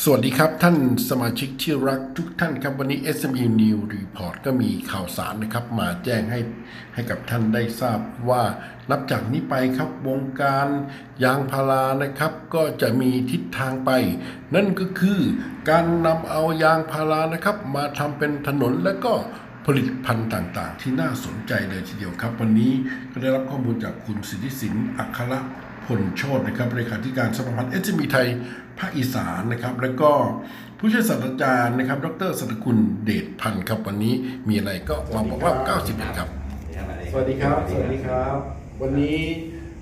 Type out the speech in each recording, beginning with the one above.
สวัสดีครับท่านสมาชิกที่รักทุกท่านครับวันนี้ SME New Report ก็มีข่าวสารนะครับ มาแจ้งให้ให้กับท่านได้ทราบว่านับจากนี้ไปครับวงการยางพารานะครับ ก็จะมีทิศทางไป นั่นก็คือการนำเอายางพารานะครับ มาทำเป็นถนนและก็ผลิตภัณฑ์ต่างๆ ที่น่าสนใจเลยทีเดียวครับ วันนี้ก็ได้รับข้อมูลจากคุณสิทธิสินอัครพลโชตนะครับเลขาธิการสมาพันธ์เอสมีไทย ภาคอีสานนะครับ แล้วก็ผู้ช่วยศาสตราจารย์นะครับ ดรสัตกุลเดชพันธ์ครับวันนี้มีอะไรก็มาบอกว่า91ครับ สวัสดีครับ สวัสดีครับ วันนี้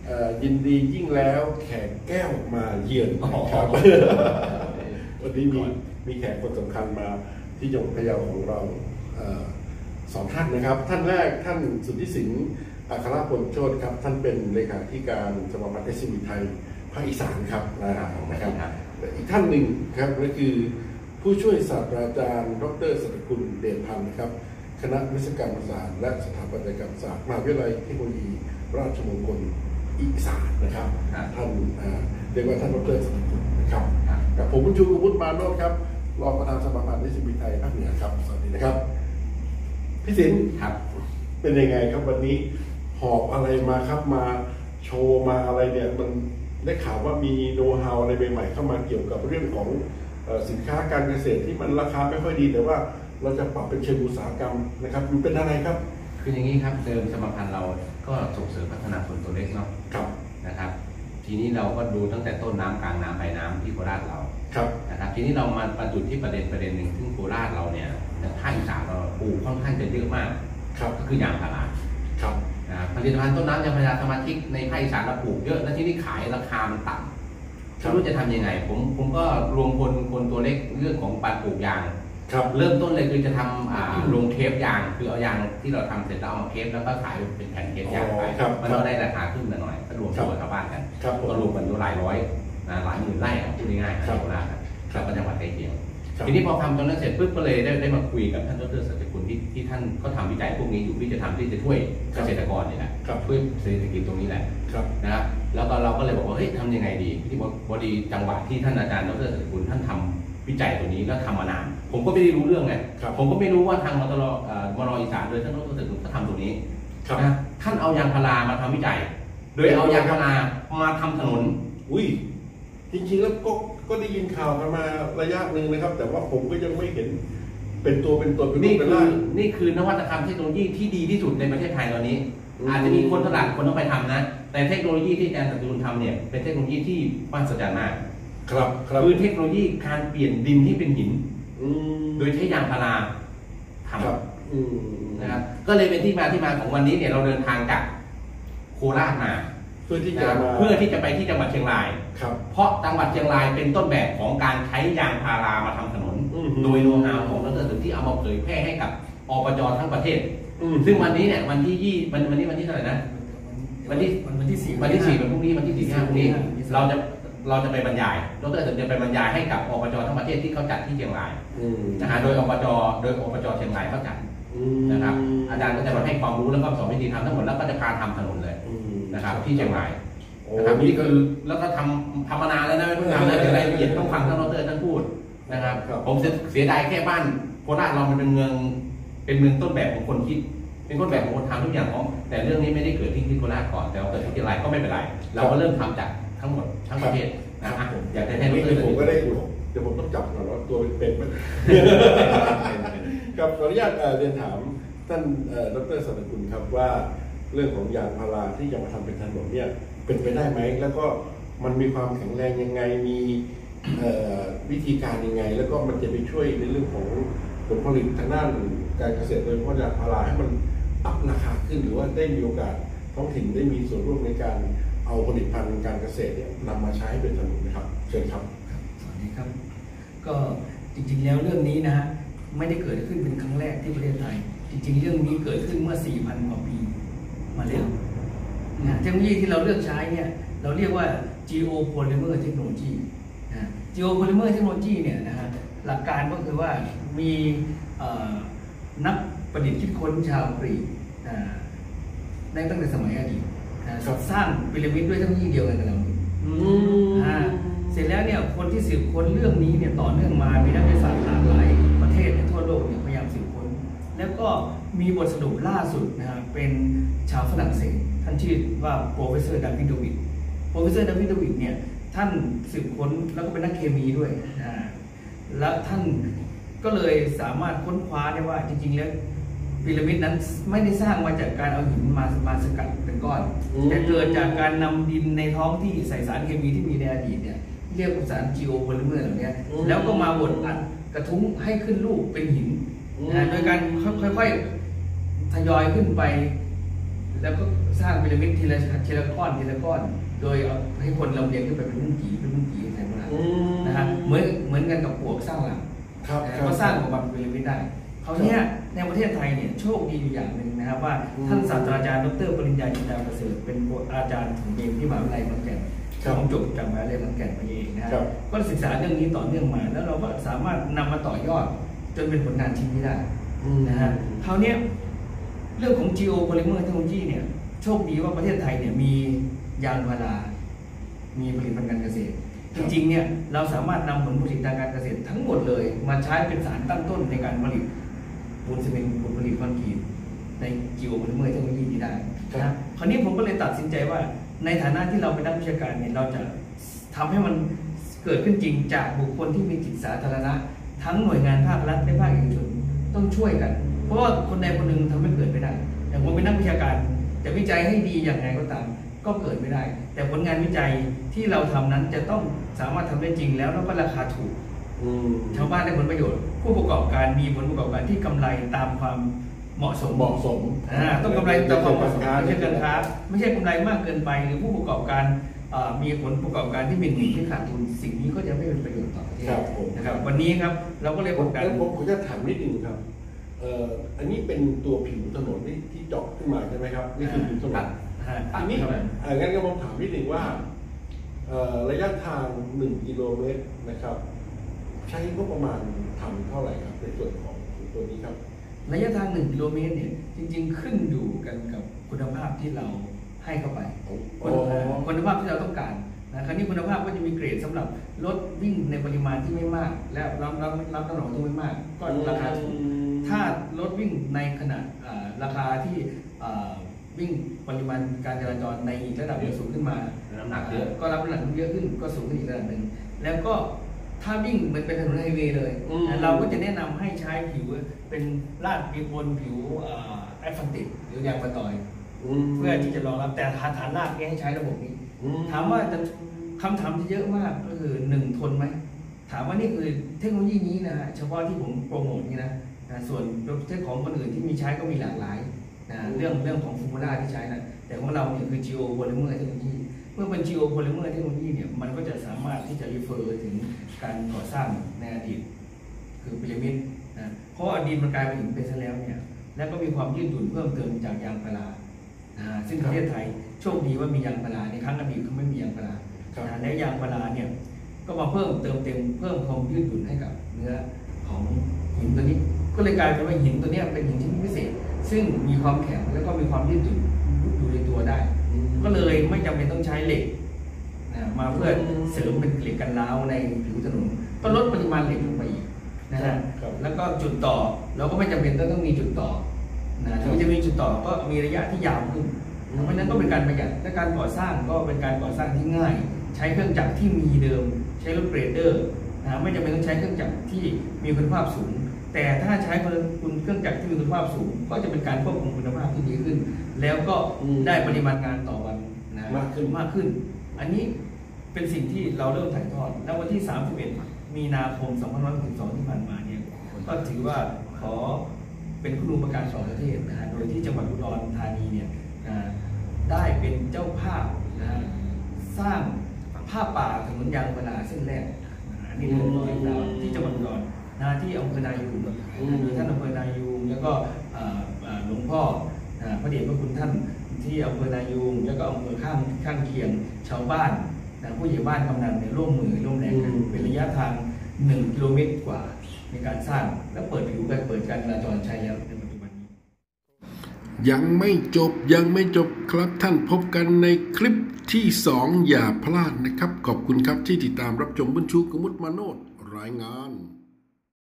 เอ่อยินดียิ่งแล้วแขกแก้วมาเยือนนะครับ วันนี้มีมีแขกคนสำคัญมาที่จังหวัดพะเยาของเราเอ่อสองท่านนะครับ ท่านแรกท่านสุทธิสิงห์อัครพลโชตครับ ท่านเป็นเลขาธิการสมาพันธ์เอสมีไทย ภาคอีสานครับนะครับและอีกท่านหนึ่งครับก็คือผู้ช่วยศาสตราจารย์ ดรสัตกุลเดชพันธ์นะครับ คณะวิศวกรรมศาสตร์และสถาปัตยกรรมศาสตร์มหาวิทยาลัยเทคโนโลยี ราชมงคลอีสานนะครับครับท่านอ่าเรียกว่าท่านดรสัตกุลนะครับครับกับผมคุณชูกุวุฒิมาโนท์ครับรองประธานสมาพันธ์นิสิตไทยภาคเหนือครับสวัสดีนะครับพี่สินครับ เป็นยังไงครับวันนี้หอบอะไรมาครับมาโชว์มาอะไรเนี่ยมัน ได้ข่าวว่ามีโน้ตฮาวอะไรใหม่ๆเข้ามาเกี่ยวกับเรื่องของเอ่อสินค้าการเกษตรที่มันราคาไม่ค่อยดีแต่ว่าเราจะปรับเป็นเชิงอุตสาหกรรมนะครับมันเป็นอะไรครับ คืออย่างนี้ครับเดิมสมาพันธ์เราก็ส่งเสริมพัฒนาคนตัวเล็กเนาะครับนะครับ ทีนี้เราก็ดูตั้งแต่ต้นน้ำกลางน้ำปลายน้ำที่โคราชเราครับนะครับทีนี้เรามาประจุดที่ประเด็นประเด็นหนึ่งซึ่งโคราชเราเนี่ยภาคอีสานเราปลูกค่อนข้างจะเยอะมากครับก็คือยางพาราครับนะครับ ผลิตภัณฑ์ต้นน้ำยางพาราสมาชิกในภาคอีสานเราปลูกเยอะแล้วที่นี่ขายราคามันต่ำไม่รู้จะทำยังไง ผมผมก็รวมคนคนตัวเล็กเรื่องของการปลูกยางครับเริ่มต้นเลยคือจะทำอ่าลงเทปยางคือเอายางที่เราทำเสร็จแล้วเอามาเทปแล้วก็ขายเป็นแผ่นเทปยางไปอ๋อครับมันก็ได้ราคาขึ้นมาหน่อยก็รวมตัวชาวบ้านกันครับผมก็รวมกันอยู่หลายร้อยนะหลายหมื่นไร่อะพูดง่ายๆครับโคราชอะแล้วก็จังหวัดใกล้เคียงครับ ทีนี้พอทำตรงนั้นเสร็จปุ๊บก็เลยได้ได้มาคุยกับท่านดรสัจกุลที่ที่ท่านก็ทำวิจัยพวกนี้อยู่ที่จะทำที่จะช่วยเกษตรกรนี่แหละครับช่วยเศรษฐกิจตรงนี้แหละครับนะครับแล้วก็เราก็เลยบอกว่าเฮ้ยทำยังไงดีที่พอดีจังหวะที่ท่านอาจารย์ดรสัจกุลท่านทำวิจัยตัวนี้แล้วทำมานาน ผมก็ไม่ได้รู้เรื่องไงครับผมก็ไม่รู้ว่าทางมตรเอ่อมรอีสานโดยท่านดรสัจกุลเขาทำตัวนี้ครับนะท่านเอายางพารามาทำวิจัย โดยเอายางพารามาทำถนน อุ้ยจริงๆแล้วก็ ก็ได้ยินข่าวกันมาระยะหนึ่งนะครับ แต่ว่าผมก็ยังไม่เห็นเป็นตัวเป็นตนเป็นรูนี่ปเป็นคือร่าง นี่คือนวัตกรรมเทคโนโลยีที่ดีที่สุดในประเทศไทยตอนนี้ อืม อาจจะมีคนถนัดคนต้องไปทำนะ แต่เทคโนโลยีที่อาจารย์สัจกุลทำเนี่ยเป็นเทคโนโลยีที่มหัศจรรย์มากครับครับคือเทคโนโลยีการเปลี่ยนดินที่เป็นหิน อืมโดยใช้ยางพาราทครับอืมำนะครับ ก็เลยเป็นที่มาที่มาของวันนี้เนี่ยเราเดินทางจากโคราชมาเพื่อที่นะจะครับมาเพื่อที่จะไปที่จังหวัดเชียงราย ครับ เพราะจังหวัดเชียงรายเป็นต้นแบบของการใช้ยางพารามาทำถนน อืมโดยโน้ตฮาวของดรสุทธิที่เอามาเผยแพร่ให้กับอบจทั้งประเทศ อืมซึ่งวันนี้เนี่ยวันที่ยี่วันวันนี้วันที่เท่าไหร่นะ วันที่ วันที่สี่วันที่สี่วันพรุ่งนี้วันที่สี่ห้าพรุ่งนี้วันที่สี่เราจะเราจะไปบรรยายดรสุทธิจะไปบรรยายให้กับอบจทั้งประเทศที่เขาจัดที่เชียงรายอืมนะฮะโดยอบจโดยอบจเชียงรายเขาจัดอืมนะครับอาจารย์ก็จะมาให้ความรู้แล้วก็สอนวิธีทำทั้งหมดแล้วก็จะพาทำถนนเลย อืม นะครับที่เชียงรายโอ้นะครับนี่นี่คืคืออแล้วก็ทำทำมานานแล้วนะไม่เพิ่งทำนะเดี๋ยวรายละเอียดต้องฟังท่านดรท่านพูดนะครับครับผมเสียเสียดายแค่บ้านโคราชเรามันเป็นเมืองเป็นเมืองต้นแบบของคนคิด เป็นต้นแบบของคนทำทุกอย่างของแต่เรื่องนี้ไม่ได้เกิดที่ที่โคราชก่อนแต่ว่าเกิดที่เชียงรายก็ไม่เป็นไร เราก็เริ่มทำจากทั้งหมดทั้งประเทศนะฮะอยากจะให้ดนี่รคือผมก็ได้อยู่เดี๋ยวผมต้องจับก่อนว่าตัวเป็นๆมันครับขออนุญาตเอ่อเรียนถามท่านเอ่อดรสัตกุลครับว่า เรื่องของยางพาราที่จะมาทำเป็นถนนเนี่ยเป็นไปได้ไหม แล้วก็มันมีความแข็งแรงยังไงมีวิธีการยังไง แล้วก็มันจะไปช่วยในเรื่องของผลผลิตทางด้านการเกษตรโดยเฉพาะยางพาราให้มันอัพราคาขึ้นหรือว่าได้มีโอกาสท้องถิ่นได้มีส่วนร่วมในการเอาผลิตภัณฑ์การเกษตรเนี่ยนำมาใช้เป็นถนนนะครับเชิญครับครับสวัสดีครับ ก็จริงๆแล้วเรื่องนี้นะฮะไม่ได้เกิดขึ้นเป็นครั้งแรกที่ประเทศไทย จริง ๆ เรื่องนี้เกิดขึ้นเมื่อ 4,000 กว่าปี มาแล้วนะเทคโนโลยีที่เราเลือกใช้เนี่ยเราเรียกว่า geopolymer technology นะ geopolymer technology เนี่ยนะฮะหลักการก็คือว่ามีเอ่อนักประดิษฐ์คิดค้นชาวกรีกอ่าได้ตั้งแต่สมัยอดีตนะครับสร้างพีระมิดด้วยเทคโนโลยีเดียวกันกับเราอือ่าเสร็จแล้วเนี่ยคนที่สืบค้นเรื่องนี้เนี่ยต่อเนื่อง แล้วก็มีบทสรุปล่าสุดนะฮะเป็นชาวฝรั่งเศสท่านชื่อว่า professor David d o w i d professor David d o w i d เนี่ยท่านสืบค้นแล้วก็เป็นนักเคมีด้วยนะฮะและท่านก็เลยสามารถค้นคว้าได้ว่าจริงๆแล้วพีระมิดนั้นไม่ได้สร้างมาจากการเอาหินมามาสกัดเป็นก้อนอืมแต่เกิดจากการนำดินในท้องที่ใส่สารเคมีที่มีในอดีตเนี่ยเรียกว่าสารจีโอโพลิเมอร์เหล่านี้แล้วก็มาบดอัดกระทุ้งให้ขึ้นรูปเป็นหิน นะฮะโดยการค่อยๆทยอยขึ้นไป แล้วก็สร้างพีระมิดทีละทีละก้อนทีละก้อน โดยเอาให้คนลำเลียงขึ้นไปเป็นมุ้งกี่เป็นมุ้งกี่อะไรพวกนั้นอืมนะฮะเหมือนเหมือนกันกับปลวกสร้างหลังครับนะคฮะรับก็สร้างออกมาเป็นพีระมิดได้เขาวเนี้ยในประเทศไทยเนี่ยโชคดีอยู่อย่างหนึ่งนะครับว่าอืมท่านศาสตราจารย์ดรปริญญาจินดาประเสริฐเป็นอาจารย์ของเองที่มหาวิทยาลัยขอนแก่นครับผมจบจากมหาวิทยาลัยขอนแก่นมาเองนะฮะครับก็ศึกษาเรื่องนี้ต่อเนื่องมา แล้วเราก็สามารถนำมาต่อยอด จนเป็นผลงานชิ้นนี้ได้นะฮะคราวเนี้ยเรื่องของ geopolymer technology เนี่ย โชคดีว่าประเทศไทยเนี่ยมียางพารา มีผลิตภัณฑ์การเกษตร จริงๆเนี่ยเราสามารถนำผลผลิตทางการเกษตรทั้งหมดเลย มาใช้เป็นสารตั้งต้นในการผลิตปูนซีเมนต์ผลผลิตคอนกรีตใน geopolymer technology นี้ได้นะคราวนี้ผมก็เลยตัดสินใจว่า ในฐานะที่เราเป็นนักวิชาการเนี่ยเราจะทำให้มันเกิดขึ้นจริงจากบุคคลที่มีจิตสาธารณะ ทั้งหน่วยงานภาครัฐและภาคเอกชนต้องช่วยกัน เพราะว่าคนใดคนหนึ่งทำให้เกิดไม่ได้ อย่างผมเป็นนักวิชาการจะวิจัยให้ดีอย่างไรก็ตาม ก็เกิดไม่ได้ แต่ผลงานวิจัยที่เราทำนั้นจะต้องสามารถทำได้จริงแล้วแล้วก็ราคาถูกอืมชาวบ้านได้ผลประโยชน์ ผู้ประกอบการมีผลประกอบการที่กำไรตามความเหมาะสมเหมาะสมอ่าต้องกำไรตามความเหมาะสมไม่ไม่ใช่ใช่กาการรค้าค้าไม่ใช่กำไรมากเกินไปหรือผู้ประกอบการอ่า มีผลประกอบการที่เป็นหนี้ที่ขาดทุนสิ่งนี้ก็จะไม่เป็นประโยชน์ต่อประเทศครับผมนะครับ วันนี้ครับเราก็เลยผปมระกาศแล้วผมผมจะถามนิดนึงครับเอ่ออันนี้เป็นตัวผิวถนนที่ที่เจาะขึ้นมาใช่ไหมครับนี่คือผิวถนนฮะอันนี้ครับเอ่องั้นก็ผมถามนิดนึงว่าเอ่อระยะทางหนึ่งกิโลเมตรนะครับ ใช้งบประมาณทำเท่าไหร่ครับในส่วนของตัวนี้ครับ ระยะทางหนึ่งกิโลเมตรเนี่ยจริง ๆ ขึ้นอยู่กันกับคุณภาพที่เรา ให้เข้าไปอ๋อคุณภาพที่เราต้องการนะคราวนี้คุณภาพก็จะมีเกรดสำหรับรถวิ่งในปริมาณที่ไม่มาก และรับรับรับน้ำหนักที่ไม่มาก ก็ราคาถูกถ้ารถวิ่งในขณะอ่าราคาที่อ่าวิ่งปริมาณการจราจรในอีกระดับหนึ่งสูงขึ้นมาน้ำหนักเยอะก็รับน้ำหนักเยอะขึ้นก็สูงขึ้นอีกระดับหนึ่งแล้วก็ถ้าวิ่งเหมือนเป็นถนนไฮเวย์เลยอืมเราก็จะแนะนำให้ใช้ผิวเป็นลาดบนผิวแอสฟันติกหรือยางมะตอย เพื่อที่จะรองรับแต่ฐานฐานรากเนี่ยให้ใช้ระบบนี้อืมถามว่าจะคำถามที่เยอะมากก็คือหนึ่งทนไหมถามว่านี่คือเทคโนโลยีนี้นะฮะเฉพาะที่ผมโปรโมทนี่นะนะส่วนประเทศของคนอื่นที่มีใช้ก็มีหลากหลายนะเรื่องเรื่องของฟูมูล่าที่ใช้นะแต่ของเราเนี่ยคือ geo polymer เทคโนโลยีเมื่อเป็น geo polymer เทคโนโลยีเนี่ยมันก็จะสามารถที่จะ refer ถึงการก่อสร้างในอดีต คือพีระมิดนะเพราะว่าดินมันกลายเป็นหินไปซะแล้วเนี่ยแล้วก็มีความยืดหยุ่นเพิ่มเติมจากยางพาราอ่า ซึ่งประเทศไทยโชคดีว่ามียางพาราในครั้งอดีตเขาไม่มียางพาราครับนะและยางพาราเนี่ยก็มาเพิ่มเติมเต็มเพิ่มความยืดหยุ่นให้กับเนื้อของหินตัวนี้ ก็เลยกลายเป็นว่าหินตัวเนี้ยเป็นหินชนิดพิเศษ ซึ่งมีความแข็งแล้วก็มีความยืดหยุ่นอยู่ในตัวได้ ก็เลยไม่จำเป็นต้องใช้เหล็กนะมาเพื่อเสริมเป็นเหล็กกันร้าวในผิวถนนก็ลดปริมาณเหล็กลงไปอีกนะฮะครับแล้วก็จุดต่อเราก็ไม่จำเป็นต้องต้องมีจุดต่อ นะถึงจะมีจุดต่อก็มีระยะที่ยาวขึ้นอืมเพราะฉะนั้นก็เป็นการประหยัดและการก่อสร้างก็เป็นการก่อสร้างที่ง่าย ใช้เครื่องจักรที่มีเดิม ใช้รถเกรดเดอร์นะไม่จำเป็นต้องใช้เครื่องจักรที่มีคุณภาพสูง แต่ถ้าใช้คุณเครื่องจักรที่มีคุณภาพสูง ก็จะเป็นการควบคุมคุณภาพที่ดีขึ้น แล้วก็อืมได้ปริมาณงานต่อวันนะมากขึ้นมากขึ้น อันนี้เป็นสิ่งที่เราเริ่มถ่ายทอดแล้ววันที่ 31 มีนาคม 2562 ที่ผ่านมาเนี่ยก็ถือว่าขอ เป็นคุณูปการต่อประเทศนะฮะโดยที่จังหวัดอุดรธานีเนี่ยอ่าได้เป็นเจ้าภาพนะฮะสร้างผ้าป่าถนนยางพาราเส้นแรกนะฮะอันนี่เป็นตัวอย่างดาวที่จังหวัดอุดรนะฮะที่อำเภอนายูงอืมมีท่านอำเภอนายูงแล้วก็อ่าอ่าหลวงพ่ออ่าพระเดชพระคุณท่านที่อำเภอนายูงแล้วก็อำเภอข้างข้างเคียงชาวบ้านนะผู้ใหญ่บ้านกำนันเนี่ยร่วมมือร่วมแรงกันอืมเป็นระยะทาง หนึ่งกิโลเมตรกว่าในการสร้างและเปิดผิวการเปิดการจราจรใช้แล้วในปัจจุบันนี้ ยังไม่จบยังไม่จบครับท่านพบกันในคลิปที่ 2 อย่าพลาดนะครับ ขอบคุณครับที่ติดตามรับชมบุญชูกมุตมาโนดรายงาน